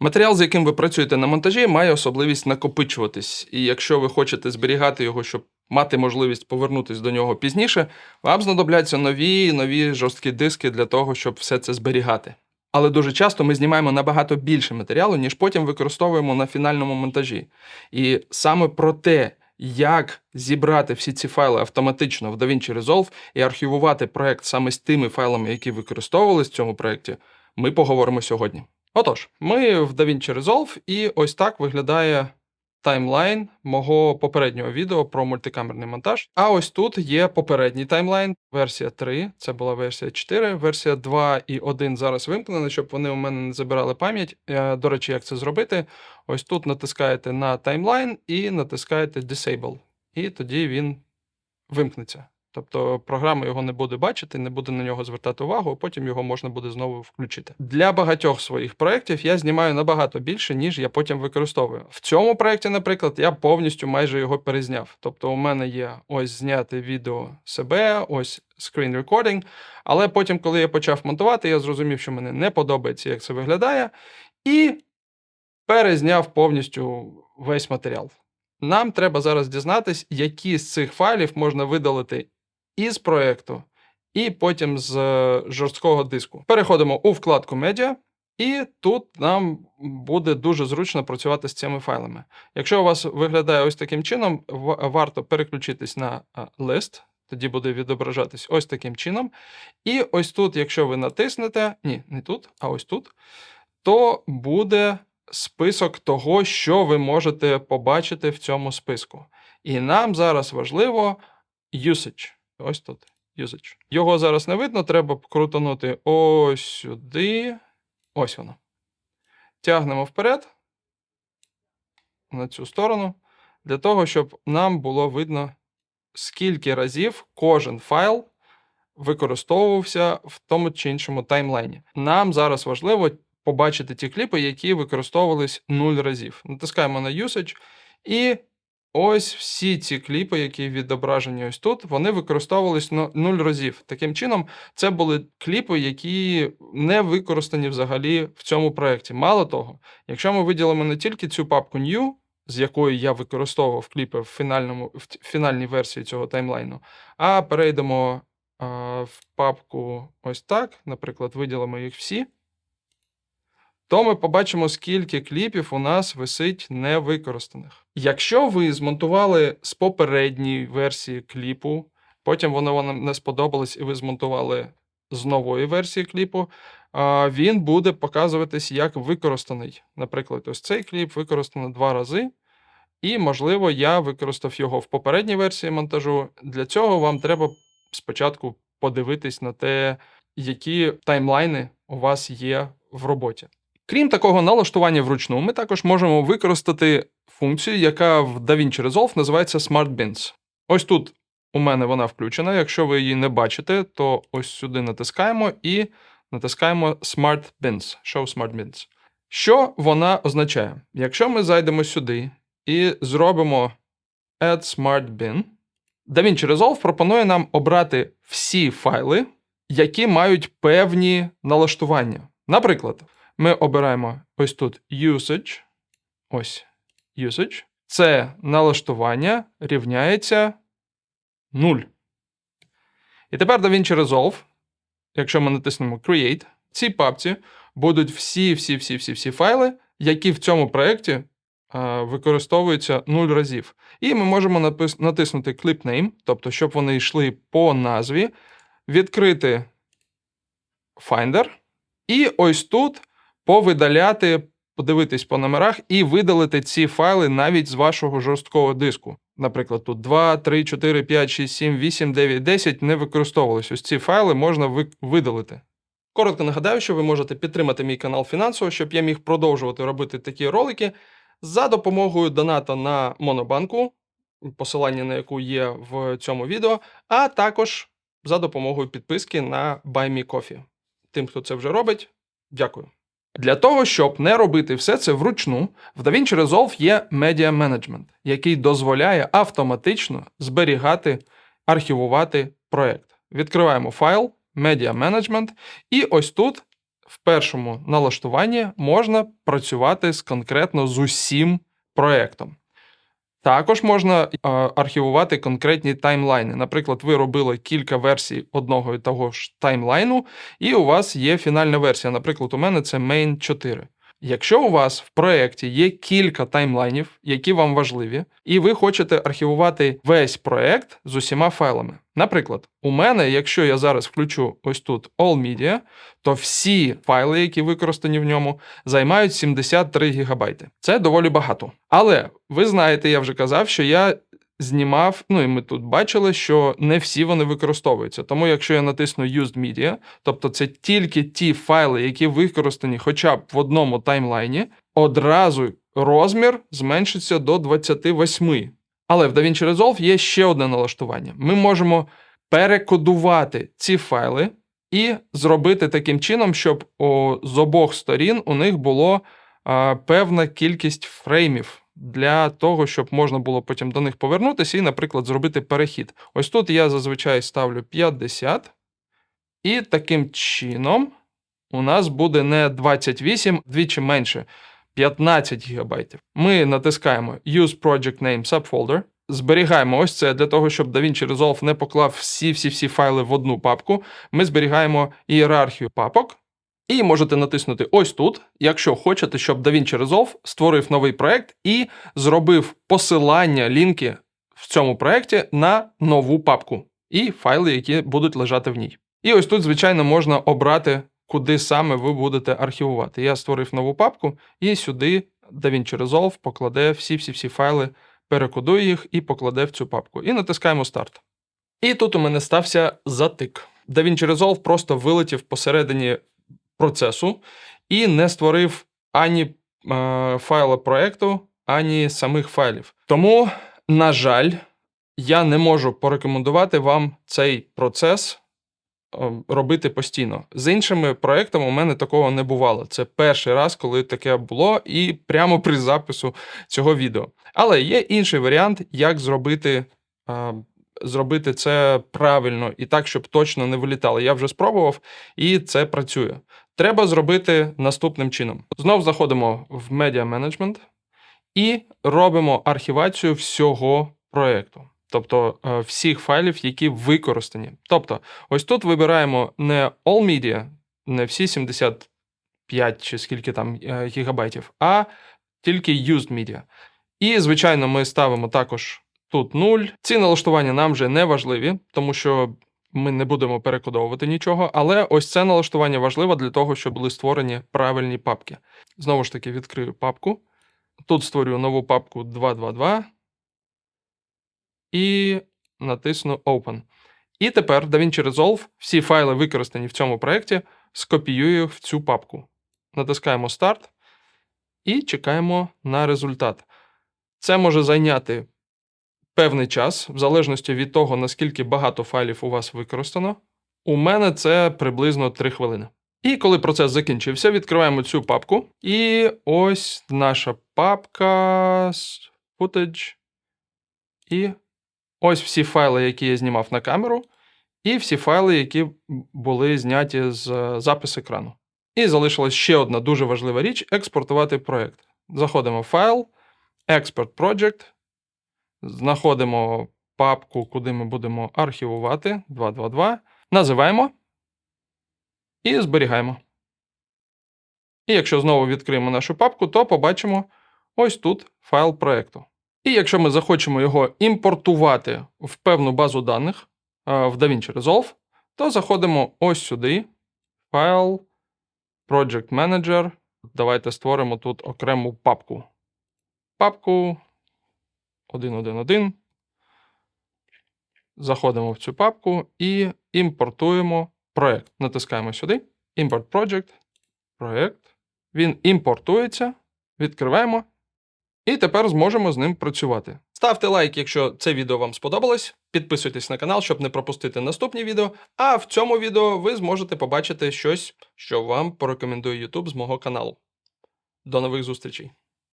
Матеріал, з яким ви працюєте на монтажі, має особливість накопичуватись, і якщо ви хочете зберігати його, щоб мати можливість повернутися до нього пізніше, вам знадобляться нові нові жорсткі диски для того, щоб все це зберігати. Але дуже часто ми знімаємо набагато більше матеріалу, ніж потім використовуємо на фінальному монтажі. І саме про те, як зібрати всі ці файли автоматично в DaVinci Resolve і архівувати проект саме з тими файлами, які використовувалися в цьому проєкті, ми поговоримо сьогодні. Отож, ми в DaVinci Resolve, і ось так виглядає таймлайн мого попереднього відео про мультикамерний монтаж. А ось тут є попередній таймлайн, версія 3, це була версія 4, версія 2 і 1 зараз вимкнена, щоб вони у мене не забирали пам'ять. Е, До речі, як це зробити? Ось тут натискаєте на таймлайн і натискаєте Disable. І тоді він вимкнеться. Тобто програма його не буде бачити, не буде на нього звертати увагу, а потім його можна буде знову включити. Для багатьох своїх проєктів я знімаю набагато більше, ніж я потім використовую. В цьому проєкті, наприклад, я повністю майже його перезняв. Тобто, у мене є ось зняти відео себе, ось screen recording, але потім, коли я почав монтувати, я зрозумів, що мені не подобається, як це виглядає, і перезняв повністю весь матеріал. Нам треба зараз дізнатись, які з цих файлів можна видалити із проєкту, і потім з е, жорсткого диску. Переходимо у вкладку Медіа, і тут нам буде дуже зручно працювати з цими файлами. Якщо у вас виглядає ось таким чином, варто переключитись на е, лист. Тоді буде відображатись ось таким чином. І ось тут, якщо ви натиснете, ні, не тут, а ось тут, то буде список того, що ви можете побачити в цьому списку. І нам зараз важливо usage. Ось тут. Usage. Його зараз не видно, треба крутанути ось сюди. Ось воно. Тягнемо вперед на цю сторону, для того, щоб нам було видно, скільки разів кожен файл використовувався в тому чи іншому таймлайні. Нам зараз важливо побачити ті кліпи, які використовувались 0 разів. Натискаємо на usage, і ось всі ці кліпи, які відображені ось тут, вони використовувались 0 разів. Таким чином, це були кліпи, які не використані взагалі в цьому проєкті. Мало того, якщо ми виділимо не тільки цю папку New, з якої я використовував кліпи в фінальному в фінальній версії цього таймлайну, а перейдемо а, в папку ось так, наприклад, виділимо їх всі, то ми побачимо, скільки кліпів у нас висить невикористаних. Якщо ви змонтували з попередньої версії кліпу, потім воно вам не сподобалось, і ви змонтували з нової версії кліпу, він буде показуватись як використаний. Наприклад, ось цей кліп використано два рази. І, можливо, я використав його в попередній версії монтажу. Для цього вам треба спочатку подивитись на те, які таймлайни у вас є в роботі. Крім такого налаштування вручну, ми також можемо використати функцію, яка в DaVinci Resolve називається Smart Bins. Ось тут у мене вона включена. Якщо ви її не бачите, то ось сюди натискаємо і натискаємо Smart Bins. Show Smart Bins. Що вона означає? Якщо ми зайдемо сюди і зробимо Add Smart Bin, DaVinci Resolve пропонує нам обрати всі файли, які мають певні налаштування. Наприклад, ми обираємо ось тут Usage. Ось Usage. Це налаштування рівняється 0. І тепер DaVinci Resolve, якщо ми натиснемо Create, в цій папці будуть всі, всі, всі, всі, всі файли, які в цьому проєкті е, використовуються 0 разів. І ми можемо натиснути Clip Name, тобто, щоб вони йшли по назві, відкрити Finder, і ось тут повидаляти, подивитись по номерах і видалити ці файли навіть з вашого жорсткого диску. Наприклад, тут 2, 3, 4, 5, 6, 7, 8, 9, 10 не використовувались. Ось ці файли можна видалити. Коротко нагадаю, що ви можете підтримати мій канал фінансово, щоб я міг продовжувати робити такі ролики за допомогою доната на Монобанку, посилання на яку є в цьому відео, а також за допомогою підписки на Buy Me Coffee. Тим, хто це вже робить, дякую. Для того, щоб не робити все це вручну, в DaVinci Resolve є Media Management, який дозволяє автоматично зберігати, архівувати проєкт. Відкриваємо файл Media Management, і ось тут в першому налаштуванні можна працювати з конкретно з усім проектом. Також можна е, архівувати конкретні таймлайни. Наприклад, ви робили кілька версій одного і того ж таймлайну, і у вас є фінальна версія. Наприклад, у мене це Main 4. Якщо у вас в проєкті є кілька таймлайнів, які вам важливі, і ви хочете архівувати весь проєкт з усіма файлами. Наприклад, у мене, якщо я зараз включу ось тут All Media, то всі файли, які використані в ньому, займають 73 гігабайти. Це доволі багато. Але ви знаєте, я вже казав, що я знімав, ну і ми тут бачили, що не всі вони використовуються. Тому, якщо я натисну Used Media, тобто це тільки ті файли, які використані хоча б в одному таймлайні, одразу розмір зменшиться до 28. Але в DaVinci Resolve є ще одне налаштування. Ми можемо перекодувати ці файли і зробити таким чином, щоб о, з обох сторін у них було а, певна кількість фреймів для того, щоб можна було потім до них повернутися і, наприклад, зробити перехід. Ось тут я зазвичай ставлю 50, і таким чином у нас буде не 28, вдвічі менше. 15 гігабайтів. Ми натискаємо Use Project Name Subfolder. Зберігаємо ось це для того, щоб DaVinci Resolve не поклав всі-всі-всі файли в одну папку. Ми зберігаємо ієрархію папок. І можете натиснути ось тут, якщо хочете, щоб DaVinci Resolve створив новий проект і зробив посилання лінки в цьому проєкті на нову папку і файли, які будуть лежати в ній. І ось тут, звичайно, можна обрати, куди саме ви будете архівувати. Я створив нову папку, і сюди DaVinci Resolve покладе всі-всі-всі файли, перекодує їх і покладе в цю папку. І натискаємо старт. І тут у мене стався затик. DaVinci Resolve просто вилетів посередині процесу і не створив ані е, файла проекту, ані самих файлів. Тому, на жаль, я не можу порекомендувати вам цей процес е, робити постійно. З іншими проектами у мене такого не бувало. Це перший раз, коли таке було, і прямо при запису цього відео. Але є інший варіант, як зробити. е, Зробити це правильно і так, щоб точно не вилітало. Я вже спробував, і це працює. Треба зробити наступним чином: знов заходимо в Media Management і робимо архівацію всього проєкту, тобто е, всіх файлів, які використані. Тобто, ось тут вибираємо не All Media, не всі 75 чи скільки там е, гігабайтів, а тільки Used Media. І, звичайно, ми ставимо також тут 0. Ці налаштування нам вже не важливі, тому що ми не будемо перекодовувати нічого, але ось це налаштування важливе для того, щоб були створені правильні папки. Знову ж таки, відкрию папку. Тут створюю нову папку 222 і натисну Open. І тепер DaVinci Resolve всі файли, використані в цьому проєкті, скопіюю в цю папку. Натискаємо Start і чекаємо на результат. Це може зайняти певний час, в залежності від того, наскільки багато файлів у вас використано. У мене це приблизно 3 хвилини. І коли процес закінчився, відкриваємо цю папку. І ось наша папка footage. І ось всі файли, які я знімав на камеру, і всі файли, які були зняті з запис екрану. І залишилась ще одна дуже важлива річ експортувати проєкт. Заходимо в файл, Export Project, знаходимо папку, куди ми будемо архівувати 222, називаємо і зберігаємо. І якщо знову відкриємо нашу папку, то побачимо ось тут файл проєкту. І якщо ми захочемо його імпортувати в певну базу даних е, в DaVinci Resolve, то заходимо ось сюди, файл, Project Manager. Давайте створимо тут окрему папку. Папку 1.1.1. Заходимо в цю папку і імпортуємо проєкт. Натискаємо сюди. Import Project. Проєкт. Він імпортується. Відкриваємо. І тепер зможемо з ним працювати. Ставте лайк, якщо це відео вам сподобалось. Підписуйтесь на канал, щоб не пропустити наступні відео. А в цьому відео ви зможете побачити щось, що вам порекомендує YouTube з мого каналу. До нових зустрічей!